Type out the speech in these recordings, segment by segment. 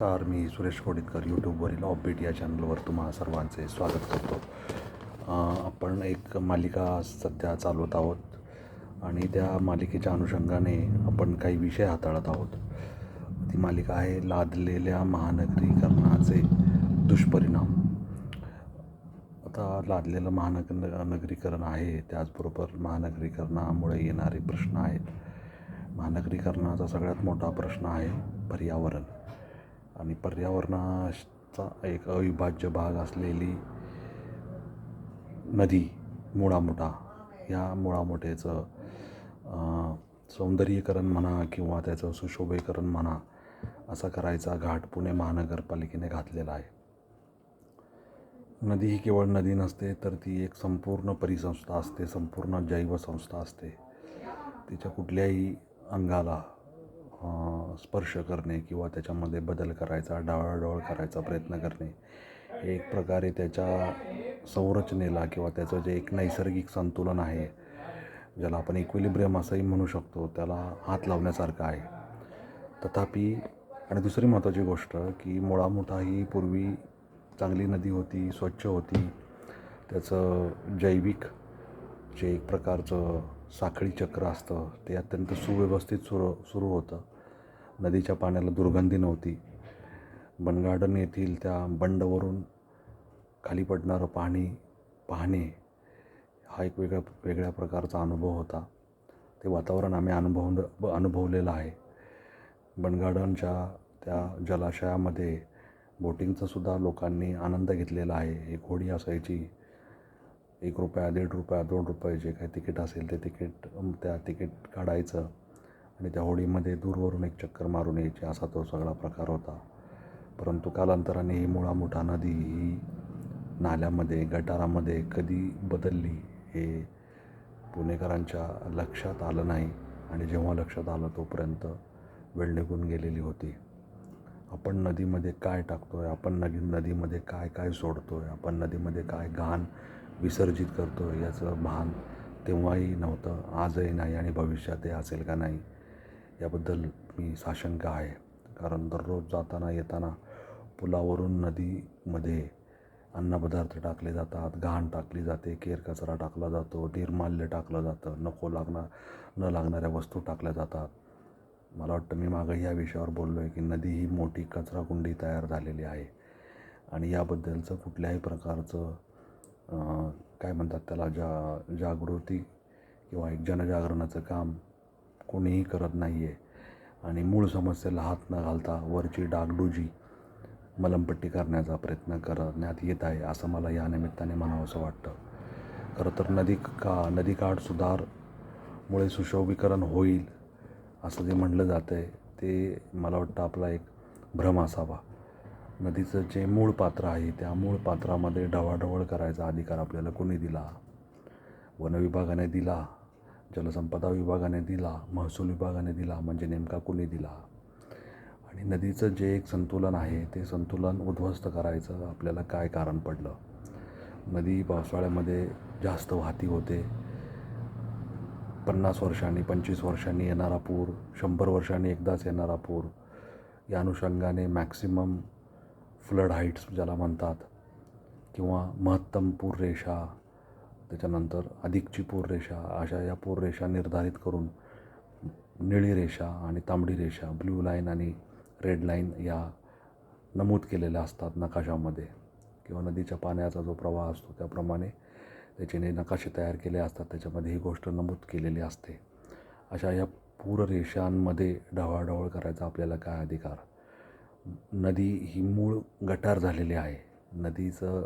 नमस्कार मी सुरेश कोडितकर यूट्यूबवरील ऑफबीट या चॅनलवर तुम्हा सर्वांचे स्वागत करतो. आपण एक मालिका सध्या चालवत आहोत आणि त्या मालिकेच्या अनुषंगाने आपण काही विषय हाताळत आहोत. ती मालिका आहे लादलेल्या महानगरीकरणाचे दुष्परिणाम. आता लादलेलं महानग नगरीकरण आहे त्याचबरोबर महानगरीकरणामुळे येणारे प्रश्न आहेत. महानगरीकरणाचा सगळ्यात मोठा प्रश्न आहे पर्यावरण. आणि पर्यावरणाचा एक अविभाज्य भाग असलेली नदी मुळामुठा या मुळामुठेचं सौंदर्यीकरण म्हणा किंवा त्याचं सुशोभीकरण म्हणा असा करायचा घाट पुणे महानगरपालिकेने घातलेला आहे. नदी ही केवळ नदी नसते तर ती एक संपूर्ण परिसंस्था असते संपूर्ण जैवसंस्था असते. तिच्या कुठल्याही अंगाला स्पर्श करणे किंवा त्याच्यामध्ये बदल करायचा डावळाडोळ करायचा प्रयत्न करणे हे एक प्रकारे त्याच्या संरचनेला किंवा त्याचं जे एक नैसर्गिक संतुलन आहे ज्याला आपण इक्विलिब्रियम असंही म्हणू शकतो त्याला हात लावण्यासारखं आहे. तथापि आणि दुसरी महत्त्वाची गोष्ट की मुळामुठा ही पूर्वी चांगली नदी होती स्वच्छ होती त्याचं जैविक जे एक प्रकारचं साखळी चक्र असतं ते अत्यंत सुव्यवस्थित सुरू सुरू होतं. नदीच्या पाण्याला दुर्गंधी नव्हती. बनगार्डन येथील त्या बंडवरून खाली पडणारं पाणी पाहणे हा एक वेगळ्या वेगळ्या प्रकारचा अनुभव होता. ते वातावरण आम्ही अनुभव अनुभवलेलं आहे. बनगार्डनच्या त्या जलाशयामध्ये बोटिंगचासुद्धा लोकांनी आनंद घेतलेला आहे. एक होडी असायची. एक रुपया दीड रुपया दोन रुपये जे काही तिकीट असेल ते तिकीट त्या तिकीट काढायचं आणि त्या होडीमध्ये दूरवरून एक चक्कर मारून यायची असा तो सगळा प्रकार होता. परंतु कालांतराने ही मुळामुठा नदी ही नाल्यामध्ये गटारामध्ये कधी बदलली हे पुणेकरांच्या लक्षात आलं नाही आणि जेव्हा लक्षात आलं तोपर्यंत वेळ निघून गेलेली होती. आपण नदीमध्ये काय टाकतो आहे आपण नदी नदीमध्ये काय काय सोडतो आहे आपण नदीमध्ये काय घाण विसर्जित करतो आहे याचं भान तेव्हाही नव्हतं आजही नाही आणि भविष्यातही असेल का नाही याबद्दल मी साशंक आहे. कारण दररोज जाताना येताना पुलावरून नदीमध्ये अन्नपदार्थ टाकले जातात घाण टाकली जाते केर कचरा टाकला जातो निर्माल्य टाकलं जातं नको लागणार न लागणाऱ्या वस्तू टाकल्या जातात. मला वाटतं मी मागं या विषयावर बोललो आहे की नदी ही मोठी कचराकुंडी तयार झालेली आहे. आणि याबद्दलचं कुठल्याही प्रकारचं काय म्हणतात त्याला जा जागृती किंवा एक जनजागरणाचं काम कोणीही करत नाही आहे आणि मूळ समस्येला हात न घालता वरची डागडुजी मलमपट्टी करण्याचा प्रयत्न करण्यात येत आहे असं मला या निमित्ताने म्हणावंसं वाटतं. खरं तर नदी का नदीकाठ सुधारमुळे सुशोभीकरण होईल असं जे म्हणलं जातं आहे ते मला वाटतं आपला एक भ्रम असावा. नदीचं जे मूळ पात्र आहे त्या मूळ पात्रामध्ये ढवाढवळ करायचा अधिकार आपल्याला कोणी दिला? वन विभागाने दिला जलसंपदा विभागाने दिला महसूल विभागाने दिला म्हणजे नेमका कोणी दिला? आणि नदीचं जे एक संतुलन आहे ते संतुलन उद्ध्वस्त करायचं आपल्याला काय कारण पडलं? नदी पावसाळ्यामध्ये जास्त वाहती होते. पन्नास वर्षांनी पंचवीस वर्षांनी येणारा पूर शंभर वर्षांनी एकदाच येणारा पूर. या अनुषंगाने मॅक्सिमम फ्लड हाईट्स ज्याला म्हणतात किंवा महत्तम पूर रेषा त्याच्यानंतर अधिकची पूर रेषा अशा या पूर रेषा निर्धारित करून निळी रेषा आणि तांबडी रेषा ब्ल्यू लाईन आणि रेड लाईन या नमूद केलेल्या असतात नकाशामध्ये किंवा नदीच्या पाण्याचा जो प्रवाह असतो त्याप्रमाणे त्याच्याने नकाशे तयार केले असतात त्याच्यामध्ये ही गोष्ट नमूद केलेली असते. अशा या पूररेषांमध्ये ढवळाढवळ करायचा आपल्याला काय अधिकार? नदी ही मूळ गटार झालेली आहे. नदीचं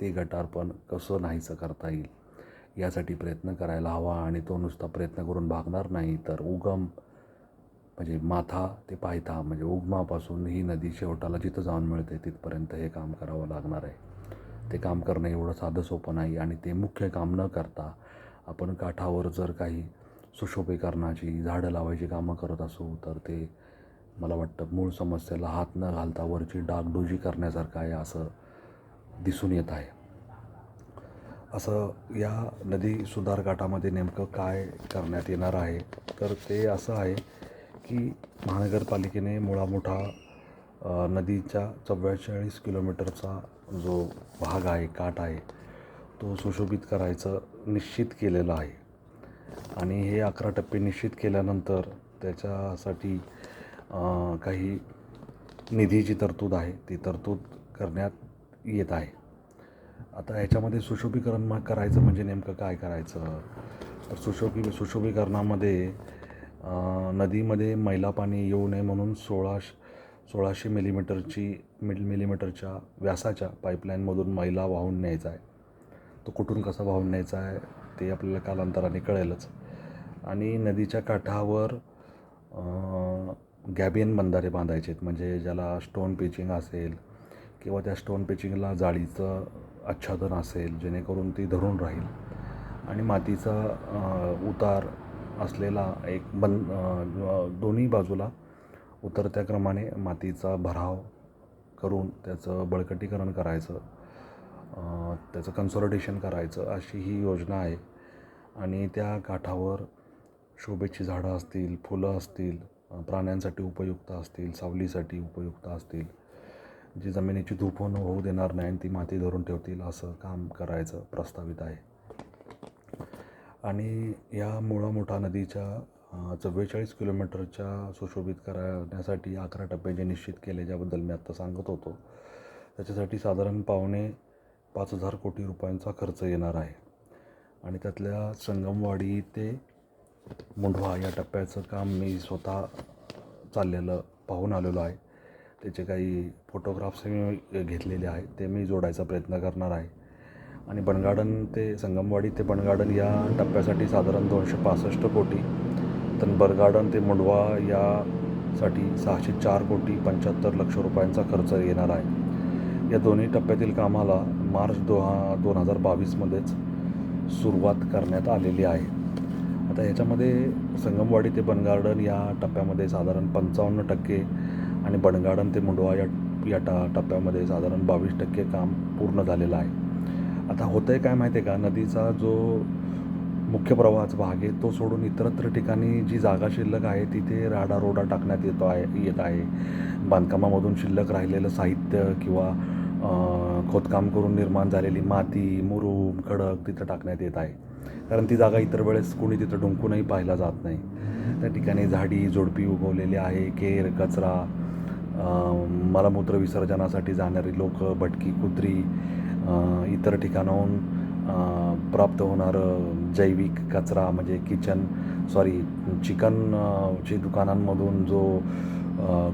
ते गटार पण कसं नाहीचं करता येईल यासाठी प्रयत्न करायला हवा आणि तो नुसता प्रयत्न करून भागणार नाही. तर उगम म्हणजे माथा ते पायथा म्हणजे उगमापासून ही नदी शेवटाला जिथं जाऊन मिळते तिथपर्यंत हे काम करावं लागणार आहे. ते काम करणं एवढं साधं सोपं नाही आणि ते मुख्य काम न करता आपण काठावर जर काही सुशोभीकरणाची झाडं लावायची कामं करत असू तर ते मला वाटतं मूळ समस्येला हात न घालता वरची डागडुजी करण्यासारखं आहे असं दिसून येत आहे. असं या नदी सुधारकाठामध्ये नेमकं काय करण्यात येणार आहे? तर ते असं आहे की महानगरपालिकेने मुळामोठा नदीच्या चव्वेचाळीस किलोमीटरचा जो भाग आहे काठ आहे तो सुशोभित करायचं निश्चित केलेलं आहे. आणि हे अकरा टप्पे निश्चित केल्यानंतर त्याच्यासाठी काही निधीची तरतूद आहे ती तरतूद करण्यात येत आहे. आता ह्याच्यामध्ये सुशोभीकरण मग करायचं म्हणजे नेमकं काय करायचं? तर सुशोभी सुशोभीकरणामध्ये नदीमध्ये मैला पाणी येऊ नये म्हणून सोळाश सोळाशे मिलीमीटरची मिल मिलीमीटरच्या व्यासाच्या पाईपलाईनमधून मैला वाहून न्यायचा आहे. तो कुठून कसा वाहून न्यायचा आहे ते आपल्याला कालांतराने कळेलच. आणि नदीच्या काठावर गॅबियन बंधारे बांधायचे आहेत. म्हणजे ज्याला स्टोन पिचिंग असेल किंवा त्या स्टोन पिचिंगला जाळीचं आच्छादन असेल जेणेकरून ती धरून राहील. आणि मातीचा उतार असलेला एक बन दोन्ही बाजूला उतरत्या क्रमाने मातीचा भराव करून त्याचं बळकटीकरण करायचं त्याचं कन्सॉलिडेशन करायचं अशी ही योजना आहे. आणि त्या काठावर शोभेची झाडं असतील फुलं असतील प्राण्यांसाठी उपयुक्त असतील सावलीसाठी उपयुक्त असतील. जी जमिनीची धूप होणं होऊ देणार नाही आणि ती माती धरून ठेवतील असं काम करायचं प्रस्तावित आहे. आणि या मुळामोठा नदीच्या चव्वेचाळीस किलोमीटरच्या सुशोभित करण्यासाठी अकरा टप्पे जे निश्चित केले ज्याबद्दल मी आत्ता सांगत होतो. त्याच्यासाठी साधारण पावणे पाच हजार कोटी रुपयांचा खर्च येणार आहे. आणि त्यातल्या संगमवाडी ते मुंढवा या टप्प्याचं काम मी स्वतः चाललेलं पाहून आलेलो आहे. त्याचे काही फोटोग्राफ्स मी घेतलेले आहेत. ते मी जोडायचा प्रयत्न करणार आहे. आणि बनगार्डन ते संगमवाडी ते बनगार्डन या टप्प्यासाठी साधारण दोनशे पासष्ट कोटी तर बरगार्डन ते मुंडवा यासाठी सहाशे चार कोटी पंच्याहत्तर लक्ष रुपयांचा खर्च येणार आहे. या दोन्ही टप्प्यातील कामाला मार्च दो दोन हजार बावीसमध्येच सुरुवात करण्यात आलेली आहे. आता ह्याच्यामध्ये संगमवाडी ते बनगार्डन या टप्प्यामध्ये साधारण पंचावन्न टक्के आणि बनगार्डन ते मुंडवा या या टा टप्प्यामध्ये साधारण बावीस टक्के काम पूर्ण झालेलं आहे. आता होतं आहे काय माहिती आहे का? नदीचा जो मुख्य प्रवाहाचा भाग आहे तो सोडून इतरत्र ठिकाणी जी जागा शिल्लक आहे तिथे राडा रोडा टाकण्यात येतो आहे येत आहे. बांधकामामधून शिल्लक राहिलेलं साहित्य किंवा खोदकाम करून निर्माण झालेली माती मुरूम खडक तिथं टाकण्यात येत आहे. कारण ती जागा इतर वेळेस कोणी तिथं डुंकूनही पाहिला जात नाही. त्या ठिकाणी झाडी झोडपी उगवलेली आहे केर कचरा मलमूत्र विसर्जनासाठी जाणारी लोक भटकी कुत्री इतर ठिकाणाहून प्राप्त होणारं जैविक कचरा म्हणजे किचन सॉरी चिकनची दुकानांमधून जो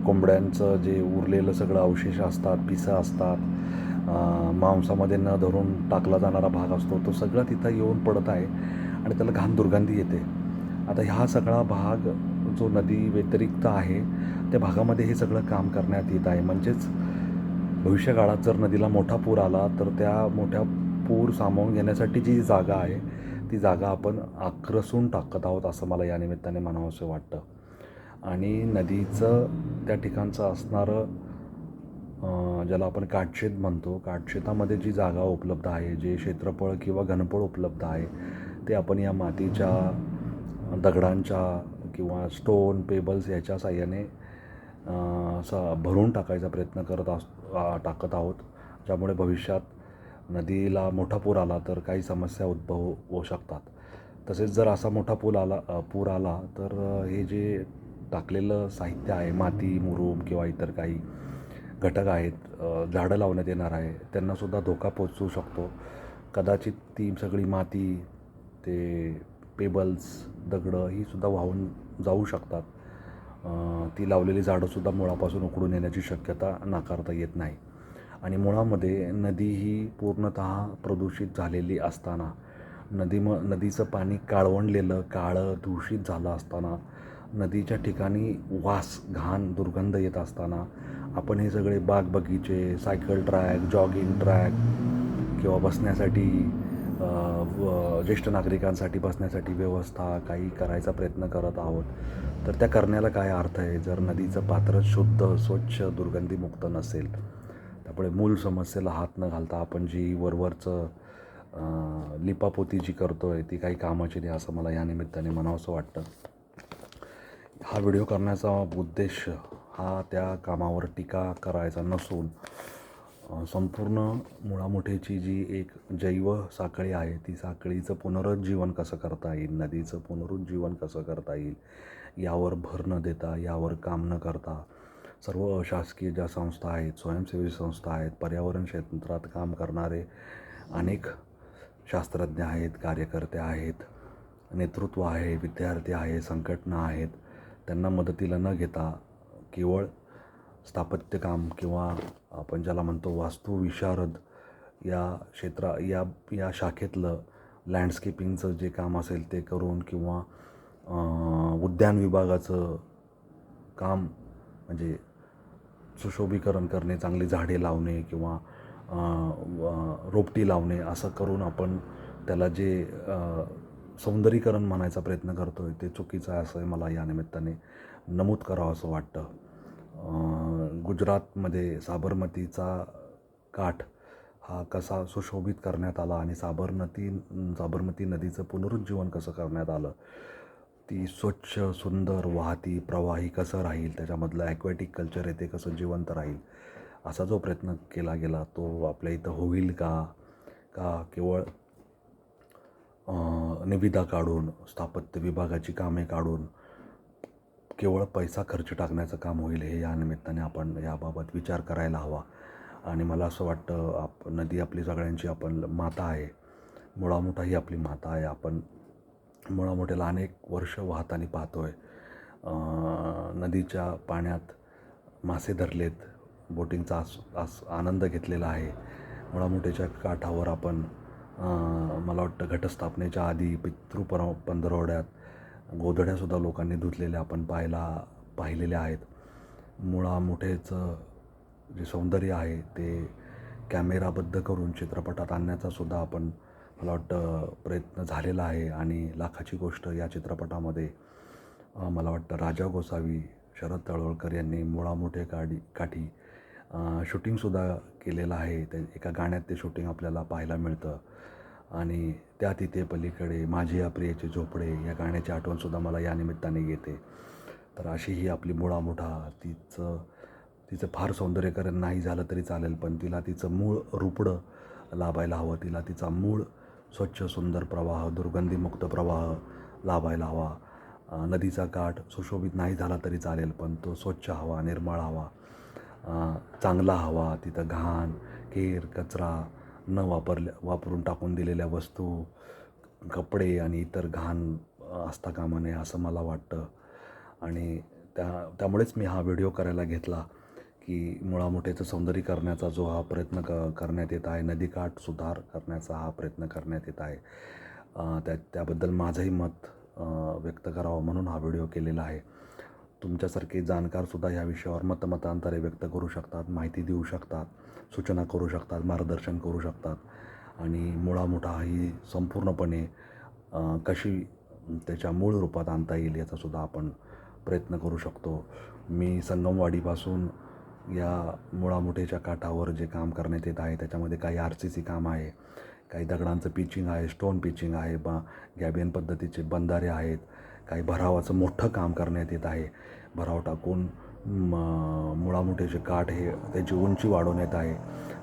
कोंबड्यांचं जे उरलेलं सगळं अवशेष असतात पिसं असतात मांसामध्ये न धरून टाकला जाणारा भाग असतो तो सगळा तिथं येऊन पडत आहे आणि त्याला घाण दुर्गंधी येते. आता ह्या सगळा भाग जो नदी व्यतिरिक्त आहे त्या भागामध्ये हे सगळं काम करण्यात येत आहे. म्हणजेच भविष्यकाळात जर नदीला मोठा पूर आला तर त्या मोठ्या पूर सामावून घेण्यासाठी जी जागा आहे ती जागा आपण आक्रसून टाकत आहोत असं मला या निमित्ताने म्हणावंसं वाटतं. आणि नदीचं त्या ठिकाणचं असणारं ज्याला आपण काटशेत म्हणतो. काटशेतामध्ये जी जागा उपलब्ध आहे जे क्षेत्रफळ किंवा घनफळ उपलब्ध आहे ते आपण या मातीच्या दगडांच्या किंवा स्टोन पेबल्स याच्या साह्याने असं भरून टाकायचा प्रयत्न करत अस टाकत आहोत. ज्यामुळे भविष्यात नदीला मोठा पूर आला तर काही समस्या उद्भव होऊ शकतात. तसेच जर असा मोठा पूल आला पूर आला तर हे जे टाकलेलं साहित्य आहे माती मुरूम किंवा इतर काही घटक आहेत झाडं लावण्यात येणार आहे त्यांनासुद्धा धोका पोचू शकतो. कदाचित ती सगळी माती ते पेबल्स दगडं ही सुद्धा वाहून जाऊ शकतात. ती लावलेली झाडंसुद्धा मुळापासून उकडून येण्याची शक्यता नाकारता येत नाही. आणि मुळामध्ये नदी ही पूर्णतः प्रदूषित झालेली असताना नदी म नदीचं पाणी काळवंडलेलं काळं दूषित झालं असताना नदीच्या ठिकाणी वास घाण दुर्गंध येत असताना आपण हे सगळे बाग बगीचे सायकल ट्रॅक जॉगिंग ट्रॅक किंवा बसण्यासाठी व ज्येष्ठ नागरिकांसाठी बसण्यासाठी व्यवस्था काही करायचा प्रयत्न करत आहोत. तर त्या करण्याला काय अर्थ आहे? जर नदीचं पात्र शुद्ध स्वच्छ दुर्गंधीमुक्त नसेल त्यामुळे मूल समस्येला हात न घालता आपण जी वरवरचं लिपापोती जी करतो आहे ती काही कामाची नाही असं मला या निमित्ताने म्हणावंसं वाटतं. हा व्हिडिओ करण्याचा उद्देश हा त्या कामावर टीका करायचा नसून संपूर्ण मुळामुठेची जी एक जैव साखळी आहे ती साखळीचं पुनरुज्जीवन कसं करता येईल नदीचं पुनरुज्जीवन कसं करता येईल यावर भर न देता यावर काम न करता सर्व अशासकीय ज्या संस्था आहेत स्वयंसेवी संस्था आहेत पर्यावरण क्षेत्रात काम करणारे अनेक शास्त्रज्ञ आहेत कार्यकर्ते आहेत नेतृत्व आहे विद्यार्थी आहे संघटना आहेत त्यांना मदतीला न घेता केवळ स्थापत्यकाम किंवा आपण ज्याला म्हणतो वास्तुविशारद या क्षेत्रा या या शाखेतलं लँडस्केपिंगचं जे काम असेल ते करून किंवा उद्यान विभागाचं काम म्हणजे सुशोभीकरण करणे चांगली झाडे लावणे किंवा रोपटी लावणे असं करून आपण त्याला जे सौंदर्यीकरण म्हणायचा प्रयत्न करतो आहे ते चुकीचं आहे असं मला या निमित्ताने नमूद करावं असं वाटतं. गुजरातमध्ये साबरमतीचा काठ हा कसा सुशोभित करण्यात आला आणि साबरमती साबरमती नदीचं पुनरुज्जीवन कसं करण्यात आलं? ती स्वच्छ सुंदर वाहती प्रवाही कसं राहील? त्याच्यामधलं ॲक्वॅटिक कल्चर आहे ते कसं जिवंत राहील? असा जो प्रयत्न केला गेला तो आपल्या इथं होईल का? का केवळ निविदा काढून स्थापत्य विभागाची कामे काढून केवळ पैसा खर्च टाकण्याचं काम होईल हे या निमित्ताने आपण याबाबत विचार करायला हवा. आणि मला असं वाटतं आप नदी आपली सगळ्यांची आपण माता आहे. मुळामुठा ही आपली माता आहे. आपण मुळामोठ्याला अनेक वर्ष वाहताना पाहतो आहे नदीच्या पाण्यात मासे धरलेत. बोटिंगचा आस आस आनंद घेतलेला आहे. मुळामुठेच्या काठावर आपण मला वाटतं घटस्थापनेच्या आधी पितृपर पंधरवड्यात गोधड्यासुद्धा लोकांनी धुतलेल्या आपण पाहायला पाहिलेल्या आहेत. मुळामुठेचं जे सौंदर्य आहे ते कॅमेराबद्ध करून चित्रपटात आणण्याचा सुद्धा आपण मला वाटतं प्रयत्न झालेला आहे. आणि लाखाची गोष्ट या चित्रपटामध्ये मला वाटतं राजा गोसावी शरद तळवळकर यांनी मुळामुठे काढी काठी शूटिंगसुद्धा केलेलं आहे. त्या एका गाण्यात ते शूटिंग आपल्याला पाहायला मिळतं. आणि त्या तिथे पलीकडे माझी या प्रियेचे झोपडे या गाण्याची आठवणसुद्धा मला या निमित्ताने येते. तर अशी ही आपली मुळामुठा तिचं तिचं फार सौंदर्यकरण नाही झालं तरी चालेल पण तिला तिचं मूळ रुपडं लाभायला हवं. तिला तिचा मूळ स्वच्छ सुंदर प्रवाह दुर्गंधीमुक्त प्रवाह लाभायला हवा. नदीचा काठ सुशोभित नाही झाला तरी चालेल पण तो स्वच्छ हवा निर्मळ हवा. चांगला हवा तिथं घाण केर कचरा न वापरल्या वापरून टाकून दिलेल्या वस्तू कपडे आणि इतर घाण असता कामा नये असं मला वाटतं. आणि त्या त्यामुळेच मी हा व्हिडिओ करायला घेतला की मुळामुठेचं सौंदर्य करण्याचा जो हा प्रयत्न क करण्यात येत आहे नदीकाठ सुधार करण्याचा हा प्रयत्न करण्यात येत आहे त्या त्याबद्दल माझंही मत व्यक्त करावं म्हणून हा व्हिडिओ केलेला आहे. तुमच्यासारखे जाणकारसुद्धा ह्या विषयावर मतमतांतरे व्यक्त करू शकतात माहिती देऊ शकतात सूचना करू शकतात मार्गदर्शन करू शकतात. आणि मुळामुठा ही संपूर्णपणे कशी त्याच्या मूळ रूपात आणता येईल याचासुद्धा आपण प्रयत्न करू शकतो. मी संगमवाडीपासून या मुळामुठेच्या काठावर जे काम करण्यात येत आहे त्याच्यामध्ये काही आर सी सी काम आहे काही दगडांचं पिचिंग आहे स्टोन पिचिंग आहे बा गॅबियन पद्धतीचे बंधारे आहेत काही भरावाचं मोठं काम करण्यात येत आहे. भराव टाकून म, मुळामुठेचे काठ हे त्याची उंची वाढवण्यात आहे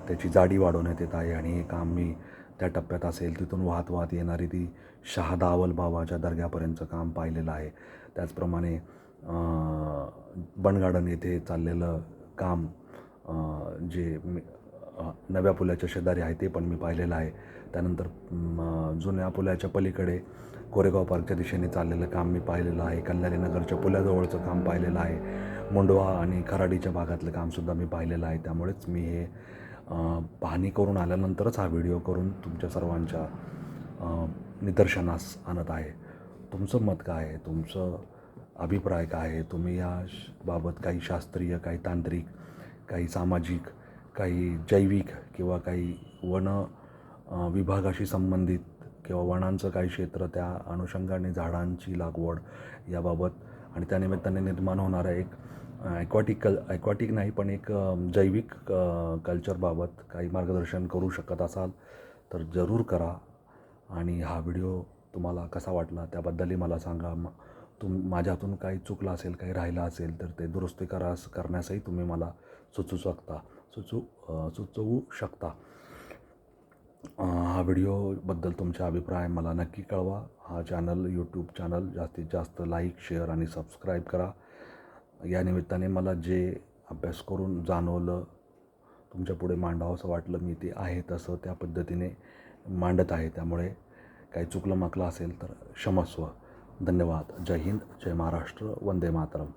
त्याची जाडी वाढवण्यात येत आहे आणि हे काम मी त्या टप्प्यात असेल तिथून वाहत वाहत येणारी ती शहादावल बाबाच्या दर्ग्यापर्यंतचं काम पाहिलेलं आहे. त्याचप्रमाणे बन गार्डन येथे चाललेलं काम जे मी- नव्या पुलाच्या शेजारी आहे ते पण मी पाहिलेलं आहे. त्यानंतर जुन्या पुलाच्या पलीकडे कोरेगाव पार्कच्या दिशेने चाललेलं काम मी पाहिलेलं आहे. कल्याणी नगरच्या पुलाजवळचं काम पाहिलेलं आहे. मुंडवा आणि खराडीच्या भागातलं कामसुद्धा मी पाहिलेलं आहे. त्यामुळेच मी हे पाहणी करून आल्यानंतरच हा व्हिडिओ करून तुमच्या सर्वांच्या निदर्शनास आणत आहे. तुमचं मत काय आहे? तुमचं अभिप्राय काय आहे? तुम्ही या बाबत काही शास्त्रीय काही तांत्रिक काही सामाजिक काही जैविक किंवा काही वन विभागाशी संबंधित किंवा वनांचं काही क्षेत्र त्या अनुषंगाने झाडांची लागवड याबाबत आणि त्यानिमित्ताने निर्माण होणारा एक ॲक्वॅटिक कल ॲक्वॅटिक नाही पण एक जैविक कल्चरबाबत काही मार्गदर्शन करू शकत असाल तर जरूर करा. आणि हा व्हिडिओ तुम्हाला कसा वाटला त्याबद्दलही मला सांगा. म- तुम माझ्यातून काही चुकलं असेल काही राहिलं असेल तर ते दुरुस्ती करा करण्यासही तुम्ही मला सुचू शकता. सुचू सुचवू शकता. हा व्हिडिओबद्दल तुमचा अभिप्राय मला नक्की कळवा. हा चॅनल यूट्यूब चॅनल जास्तीत जास्त लाईक शेअर आणि सबस्क्राईब करा. या निमित्ताने मला जे अभ्यास करून जाणवलं तुमच्यापुढे मांडावं असं वाटलं मी ते आहे तसं त्या पद्धतीने मांडत आहे. त्यामुळे काही चुकलं माकलं असेल तर क्षमस्व धन्यवाद. जय हिंद. जय महाराष्ट्र. वंदे मातरम.